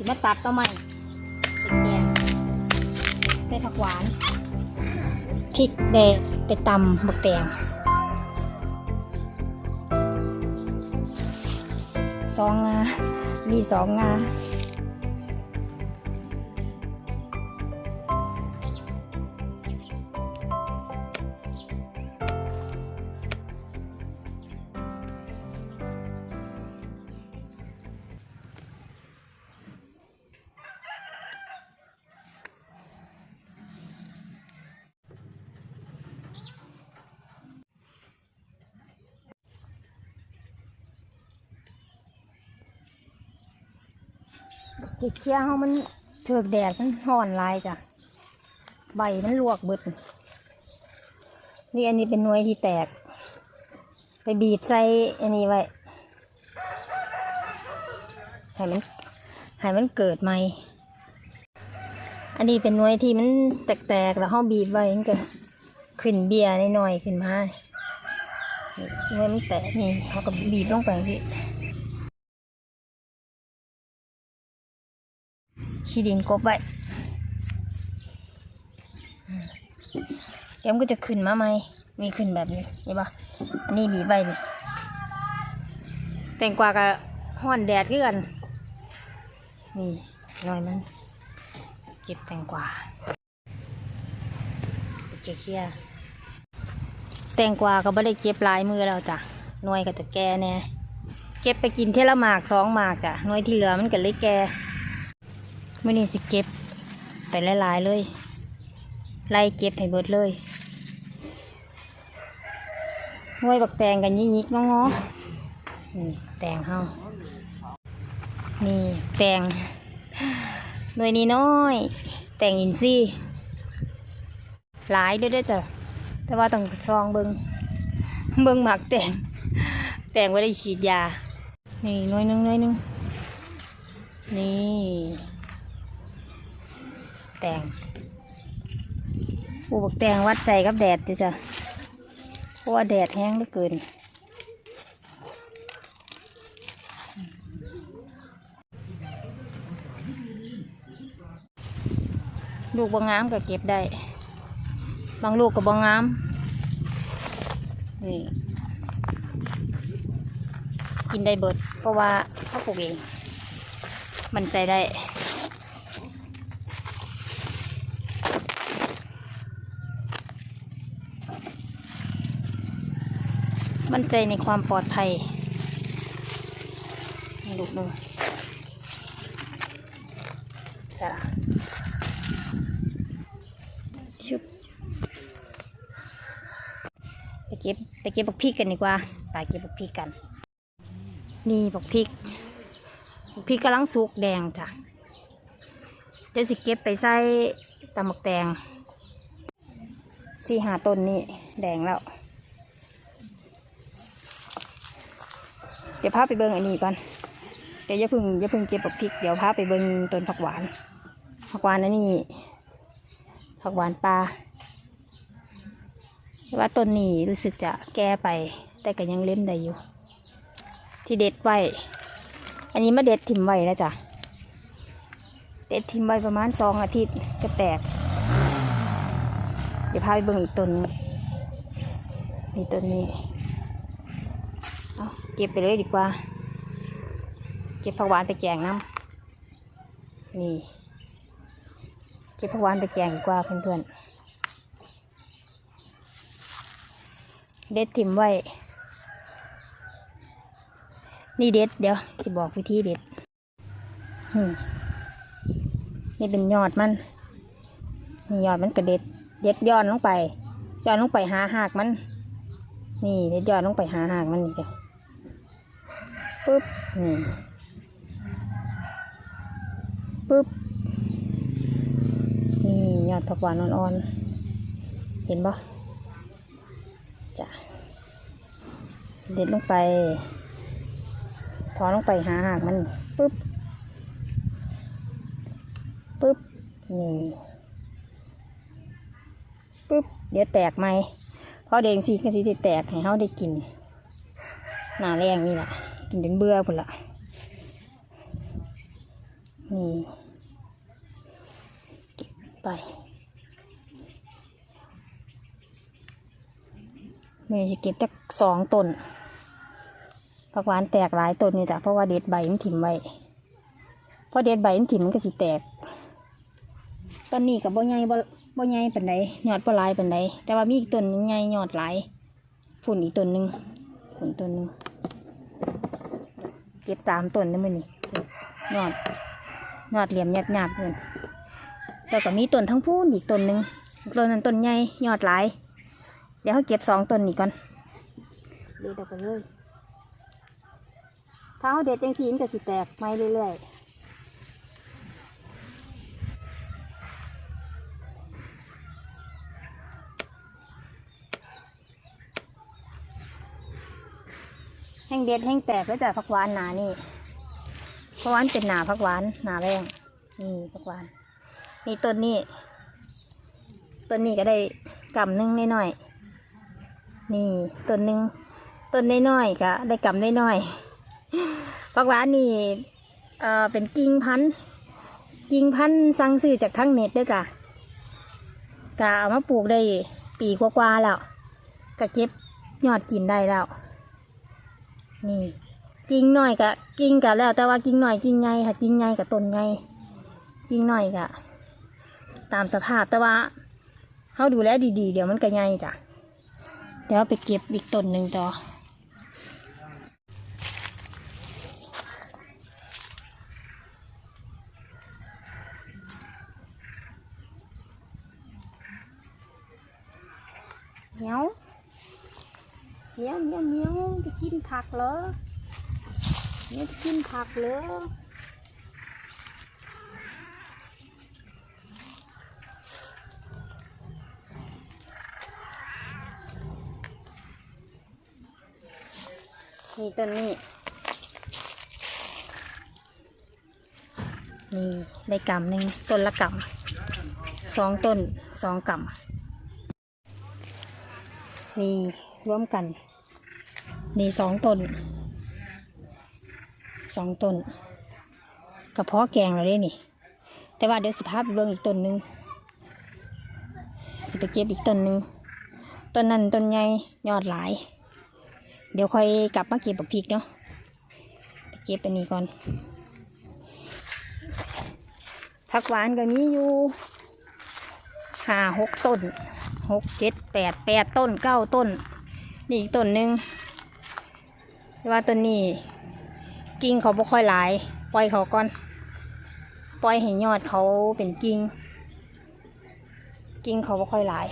สิมาตัดต่อไหมเป็นแกงได้ผักหวานพริกแดงไปตำบักแตงสองงา มีสองงา เก็บเคี้ยเฮามันเถือกแดดมันห่อนลายจ้ะ ใบมันลวกเบิด นี่อันนี้เป็นหน่วยที่แตก ไปบีบใส่อันนี้ไว้ ให้มันให้มันเกิดใหม่ อันนี้เป็นหน่วยที่มันแตกๆแล้วเฮาบีบไว้มันก็ขึ้นเบียร์หน่อยๆขึ้นมาหน่วยมันแตกนี่เขาก็บีบลงไปที่ ขี้ดินกบไว้เดี๋ยวมันก็จะขึ้นมาไหมมีขึ้นแบบนี้เห็นปะอันนี้บีใบนี่แตงกวากับห้อนแดดคือกัน นี่หน่อยมัน เก็บแตงกวาเจ๊เคียแตงกวาก็ไม่ได้เก็บลายมือแล้วจ้ะหน่วยก็จะแก่แน่เก็บไปกินเทละหมากสองหมากจ้ะหน่วยที่เหลือมันก็เลยแก่ มื่อนี้สิเก็บไปหลายๆเลย ไล่เก็บให้เบิดเลยหน่วยบักแตงกันยิกๆงอนี่แตงเฮานี่แตงหน่วยนี้น้อย แตงอินซี่หลายด้วยด้อจ้ะแต่ว่าต้องซองเบิงเบิงหมักแตงแตงไว้ได้ฉีดยา นี่หน่วยหนึงหน่วยหนึงนี่ แตงปลูกแตงวัดใจกับแดดดิจ้ะเพราะว่าแดดแห้งเหลือเกินลูกบางงามก็เก็บได้ บางลูกก็บางงาม นี่ กินได้เบิด เพราะว่าเขาปลูกเอง มันใจได้ มั่นใจในความปลอดภัยให้ลูกดูจ้ะชุบไปเก็บไปเก็บบักพริกกันดีกว่าไปเก็บบักพริกกัน นี่บักพริกบักพริกกำลังสุกแดงจ้ะเดี๋ยวสิเก็บไปใส่ตำบักแตงสี่หาต้นนี่แดงแล้ว เดี๋ยวพาไปเบิ่งอันนี้ก่อนเดี๋ยวอย่าพึ่งอย่าพึ่งเก็บผักพริกเดี๋ยวพาไปเบิ่งต้นผักหวานผักหวานอันนี้ผักหวานปลาแต่ว่าต้นนี้รู้สึกจะแก่ไป แต่ก็ยังเล่มได้อยู่ ที่เด็ดไว้อันนี้มาเด็ดถิ่มไว้แล้วจ้ะเด็ดถิ่มไว้ประมาณสองอาทิตย์ก็แตก เดี๋ยวพาไปเบิ่งอีกต้นนี่ต้นนี้ เอาเก็บไปเลยดีกว่า เก็บผักหวานไปแกงน้ำนี่ เก็บผักหวานไปแกงดีกว่าเพื่อนๆเด็ดถิ่มไว้ นี่เด็ดเดี๋ยวจะบอกวิธีเด็ดนี่เป็นยอดมันนี่ยอดมันกระเด็ดเด็ดย้อนลงไปย้อนลงไปหาหากมัน นี่เด็ดยอดลงไปหาหางมันนี่เดียว ปึ๊บนี่ปึ๊บนี่ยอดผักหวานอ่อนๆเห็นปะจ้ะเด็ดลงไปถอนลงไปหาหางมันปึ๊บปึ๊บนี่ปึ๊บเดี๋ยวแตกไหมเพราะเดงสีกันสีแตกให้เขาได้กินหน้าแรงนี่แหละ กินจนเบื่อพุ่นละนี่เก็บไปเมย์จะเก็บจากสองต้นผักหวานแตกหลายต้นนี่จ้ะเพราะว่าเด็ดใบมันถิ่มไว้พอเด็ดใบมันถิ่มมันก็สิแตก ต้นนี้กับบ่ใหญ่บ่บ่ใหญ่ปานใดยอดบ่หลายเปานใดแต่ว่ามีอีกต้นนึงใหญ่ยอดหลายฝุ่นอีกต้นหนึงฝุ่นต้นหนึง ก็บสามต้นได้มื้อนี่ยอดยอดเหลี่ยมหยาบๆเพิ่นแล้วก็มีต้นทั้งพูนอีกต้นหนึงต้นนั้นต้นใหญ่ยอดหลาย เดี๋ยวเขาเก็บสองต้นนี้ก่อนเด็ดออกไปเลยถ้าเขาเด็ดจังสีมันก็สิแตกไม่เรื่อยๆ งเด็ดแห้งแตกแล้วจากผักหวานหนานี่ผักหวานเป็นหนาผักหวานหนาแรงนี่ผักหวานนี่ต้นนี้ต้นนี้ก็ได้กำนึงน้อยๆนี่ต้นนึ่งต้นน้อยๆก็ได้กำน้อยๆผักหวานนี่เอ่อเป็นกิ่งพันธ์กิ่งพันธุ์สั่งซื้อจากทั้งเน็ตด้วยจ้ะก็เอามาปลูกได้ปีกว่าๆแล้วก็เก็บยอดกินได้แล้ว นี่ กิ่งหน่อยกะกิ่งกะแล้ว แต่ว่ากิ่งหน่อยกิ่งใหญ่ค่ะกิ่งใหญ่กับต้นใหญ่กิ่งหน่อยกะตามสภาพแต่ว่าเขาดูแลดีๆ เดี๋ยวมันก็ใหญ่จ้ะเดี๋ยวไปเก็บอีกต้นหนึ่งต่อเนียว เนี้ยเนี้ยเนี้ยจะกินผักเหรอเนี้ยจะกินผักเหรอนี่ต้นนี้ นี่ได้กำหนึ่งต้นละกำสองต้นสองกำนี่รวมกัน นี่สองต้นสองต้นกระเพาะแกงเราได้นี่ แต่ว่าเดี๋ยวสิพาไปเบิ่งอีกต้นหนึ่งสิไปเก็บอีกต้นหนึ่งต้นนั้นต้นใหญ่ยอดหลาย เดี๋ยวค่อยกลับมาเก็บบักพริกเนาะไปเก็บอันนี้ก่อนผักหวานก็มีอยู่ห้าหกต้นหกเจ็ดแปดแปดต้นเก้าต้น นี่อีกต้นหนึ่ง ว่าต้นนี้ กิ่งเขาบ่ค่อยหลาย ปล่อยเขาก่อน ปล่อยให้ยอดเขาเป็นกิ่ง กิ่งเขาบ่ค่อยหลาย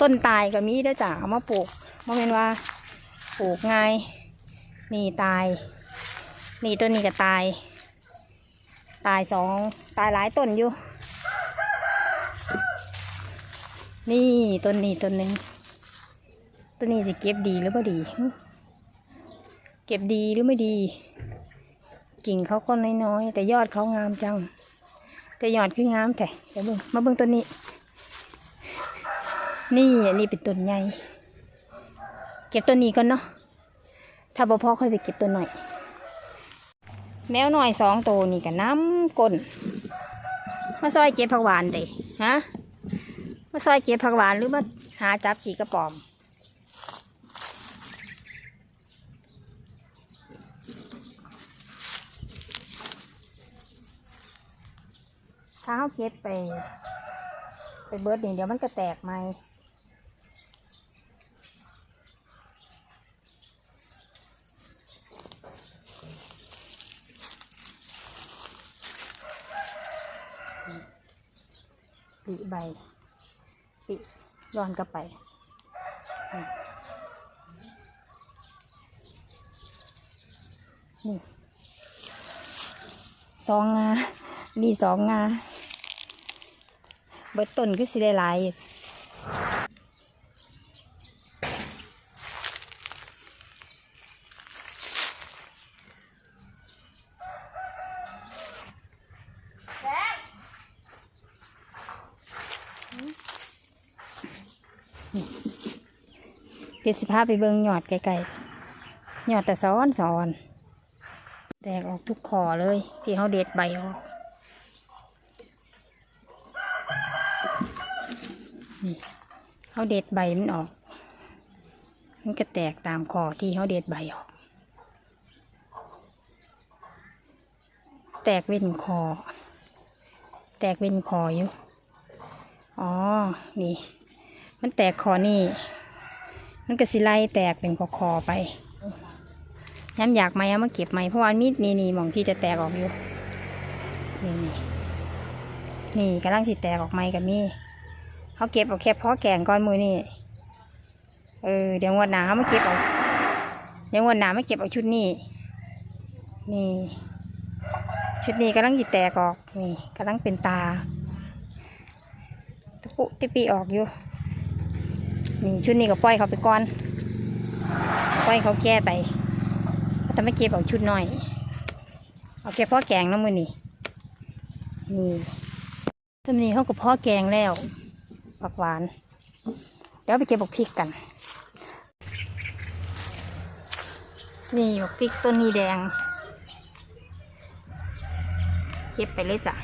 ต้นตายก็มีด้อจ้ะเอามาปลูกบ่แม่นว่าปลูกง่าย นี่ตาย นี่ต้นนี้ก็ตาย ตายสองตายหลายต้นอยู่ นี่ต้นนี้ต้นหนึ่ง ต้นนี้จะเก็บดีหรือไม่ดี เก็บดีหรือไม่ดี กิ่งเขาก็น้อยๆแต่ยอดเขางามจัง แต่ยอดคืองามแต่เดี๋ยวเบิ่งมาเบิ่งต้นนี้ นี่อันนี้เป็นต้นใหญ่เก็บต้นนี้ก่อนเนาะถ้าบ่พอค่อยไปเก็บต้นหน่อย แมวหน้อยสองตัวนี่กับน้ำก้นมาซอยเก็บผักหวานเด้ฮะมาซอยเก็บผักหวานหรือมาหาจับขี่กระป๋อม ถ้าเขาเก็บไป ไปเบิร์ดนี่เดี๋ยวมันก็แตกไหมปีใบปีย้อนกลับไปนี่สองงา มีสองงา เบิดต้นก็สิได้หลายอยู่เดี๋ยวสิพาไปเบิงหยอดไกลๆหยอดแต่ซ้อนซ้อน แตกออกทุกคอเลย ที่เขาเด็ดใบออก เขาเด็ดใบมันออก มันก็แตกตามคอที่เขาเด็ดใบออก แตกเว้นคอ แตกเว้นคออยู่ อ๋อ นี่ มันแตกคอนี่ มันก็สิไล่แตกเป็นคอคอไปย้ำอยากไหมเอามาเก็บไหมเพราะว่ามีดนี่นี่มองที่จะแตกออกอยู่ นี่นี่นี่กำลังสิแตกออกไหมกับมี่ เขาเก็บเอาแค่พาะแกงก้อนมือนี่เออเดี๋ยวงวดหนาเขามาเก็บเอาเดี๋ยวงวดหนาไมาเก็บเอาชุดนี้ นี่ ชุดนี้กำลังสิแตกออกนี่กำลังเป็นตาตะปุติปีออกอยู่นี่ชุดนี้ก็ปล่อยเขาไปก่อนปล่อยเขาแก้ไปแต่ไม่เก็บเอาชุดหน้อยเอาแค่พ่อแกงน้ำมือนี่นี่ตอนนี้เขาก็พ่อแกงแล้ว ผักหวาน เดี๋ยวไปเก็บบักพริกกัน นี่บักพริกต้นนี้แดง เก็บไปเลยจ้ะ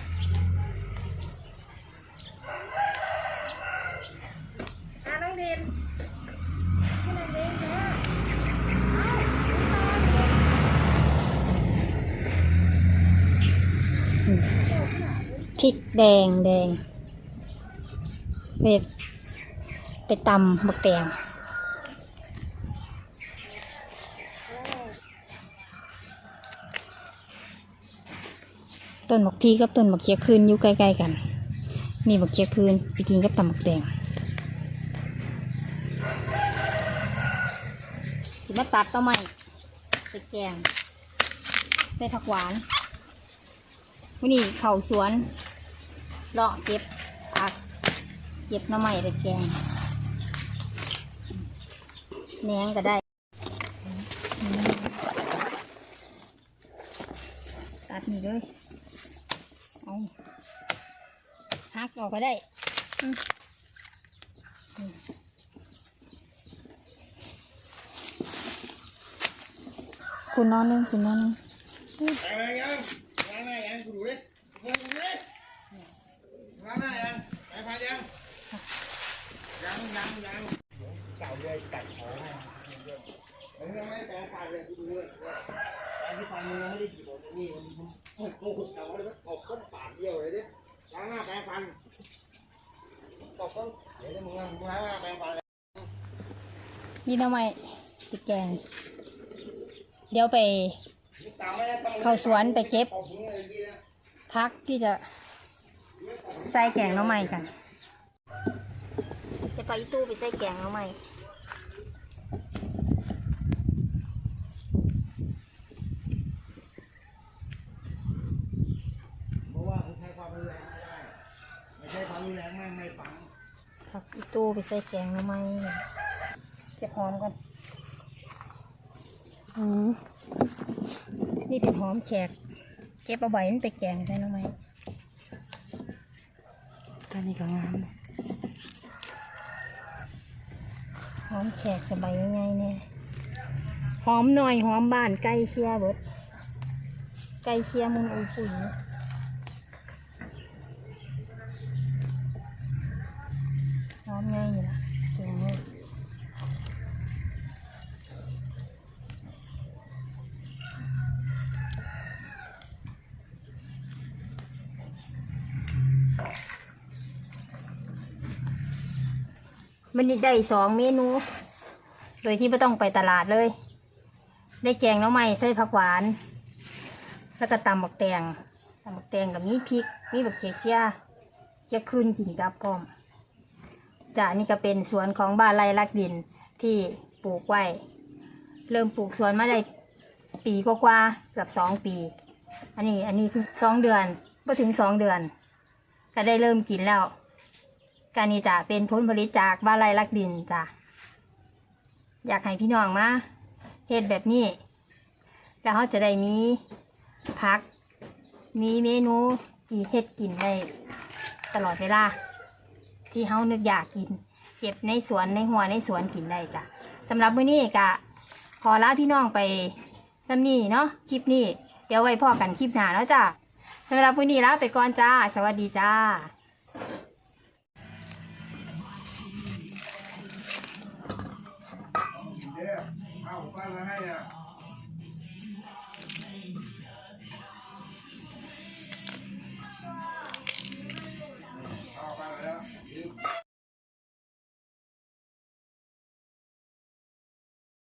พริกแดงแดง ไปไปตำบักแตงต้นบักพีกับต้นบักเคียคืนอยู่ใกล้ๆกัน นี่บักเคียคืนไปกินกับตำบักแตงสิมาตัดต้นไม้ไปแกงใส่ผักหวานวันนี้เข่าสวนเลาะเก็บ เก็บหน้ำใหม่ไปแกงแหนงก็ได้ ตัดนี่เลยเอาหักออกก็ได้อืมอืมคุณนอนนึงคุณนอนนึง Mày mày ยังมาหน้ายังกูดูดิมึงดูดิมาหน้ายังไปพายัง ยังยังยังเก่าเลยกัดคอให้มึงยังไม่แปลงฟันเลยดูเลยไอ้ที่ฟันมึงยังไม่ได้จีบนี่มันมันโกหกเก่าเลยมันตบต้นปากเดียวเลยดิล้างหน้าแปรงฟันตบต้นเดี๋ยวมึงล้างหน้าแปรงฟันเลยนี่ทำไมติดแกง เดี๋ยวไป เข้าสวนไปเก็บ พักที่จะใส่แกงน้ำใหม่กัน จะไปอีตู้ไปใส่แกงหน้ำใหม่เพราะว่ามึงใช้ความรุนแรงไม่ได้ ไม่ใช่ความรุนแรงแม่งไม่ฟังพักอีตู้ไปใส่แกงหน้ำใหม่จะหอมกันอืมนี่เป็นหอมแขกเก็บเอาใบมันไปแกงใส่หน้ำใหม่ตอนนี้ก็งามเลย หอมแขกสบายง่ายๆเนี่ยหอมหน่อยหอมบ้านใกล้เคียเบิดใกล้เคียมุนอุยปุ๋ยหอมง่ายอยู่ละเก่งเลย มันได้สองเมนู โดยที่ไม่ต้องไปตลาดเลย ได้แกงน้ำไม้ใส่ผักหวาน แล้วก็ตำบักแตงตำบักแตงกับมีพริก มีบักเขียเคียเคียคืนกินกับพร้อมจ้ะนี่ก็เป็นสวนของบ้านไร่ลักดินที่ปลูกไว้ เริ่มปลูกสวนมาได้ปีกว่าๆเกือบสองปี อันนี้อันนี้สองเดือนไม่ถึงสองเดือน ก็ได้เริ่มกินแล้ว การนี้จะเป็นผลผลิตจากบ้านไรลักดินจ้ะอยากให้พี่น้องมาเฮ็ดแบบนี้ แล้วเขาจะได้มีพัก มีเมนูกี่เฮ็ดกินได้ตลอดเวลา ที่เขานึกอยากกิน เก็บในสวนในหัวในสวนกินได้จ้ะสำหรับมื้อนี้กะขอลาพี่น้องไปสำนี้เนาะคลิปนี้ เดี๋ยวไว้พ่อกันคลิปหน้าแล้วจ้ะสำหรับวันนี้ลาไปก่อนจ้า สวัสดีจ้า เดี๋ยว